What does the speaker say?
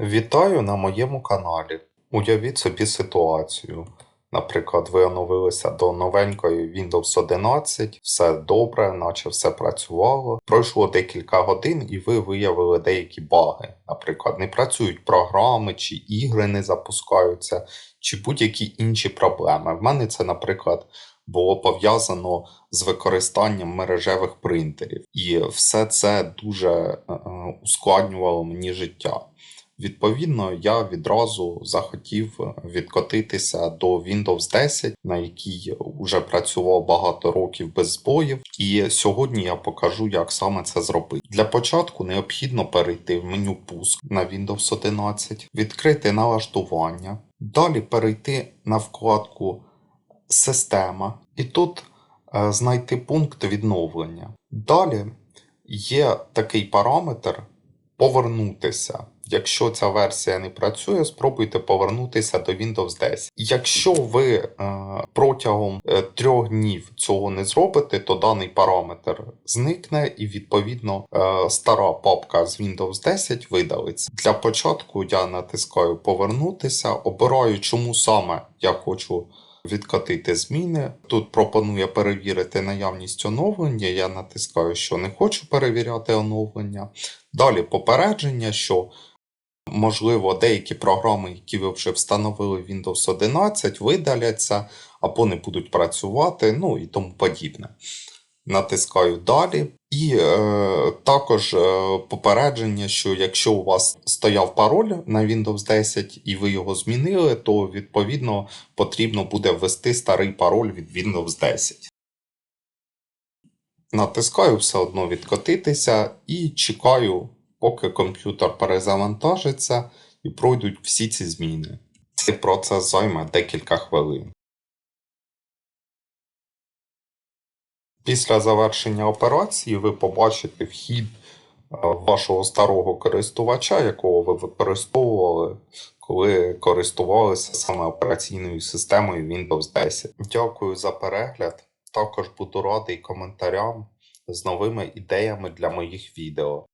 Вітаю на моєму каналі. Уявіть собі ситуацію. Наприклад, ви оновилися до новенької Windows 11, все добре, наче все працювало. Пройшло декілька годин, і ви виявили деякі баги. Наприклад, не працюють програми, чи ігри не запускаються, чи будь-які інші проблеми. В мене це, наприклад, було пов'язано з використанням мережевих принтерів. І все це дуже е, е, ускладнювало мені життя. Відповідно, я відразу захотів відкотитися до Windows 10, на якій вже працював багато років без збоїв. І сьогодні я покажу, як саме це зробити. Для початку необхідно перейти в меню пуск на Windows 11, відкрити налаштування, далі перейти на вкладку Система, і тут е, знайти пункт відновлення. Далі є такий параметр повернутися. Якщо ця версія не працює, спробуйте повернутися до Windows 10. Якщо ви е, протягом е, трьох днів цього не зробите, то даний параметр зникне і відповідно е, стара папка з Windows 10 видалиться. Для початку я натискаю повернутися, обираю, чому саме я хочу відкатити зміни. Тут пропонує перевірити наявність оновлення. Я натискаю, що не хочу перевіряти оновлення. Далі попередження, що можливо деякі програми, які ви вже встановили в Windows 11, видаляться або не будуть працювати, ну і тому подібне. Натискаю далі. І е, також е, попередження, що якщо у вас стояв пароль на Windows 10 і ви його змінили, то відповідно потрібно буде ввести старий пароль від Windows 10. Натискаю все одно відкотитися і чекаю, поки комп'ютер перезавантажиться і пройдуть всі ці зміни. Цей процес займе декілька хвилин. Після завершення операції ви побачите вхід е, вашого старого користувача, якого ви використовували, коли користувалися саме операційною системою Windows 10. Дякую за перегляд. Також буду радий коментарям з новими ідеями для моїх відео.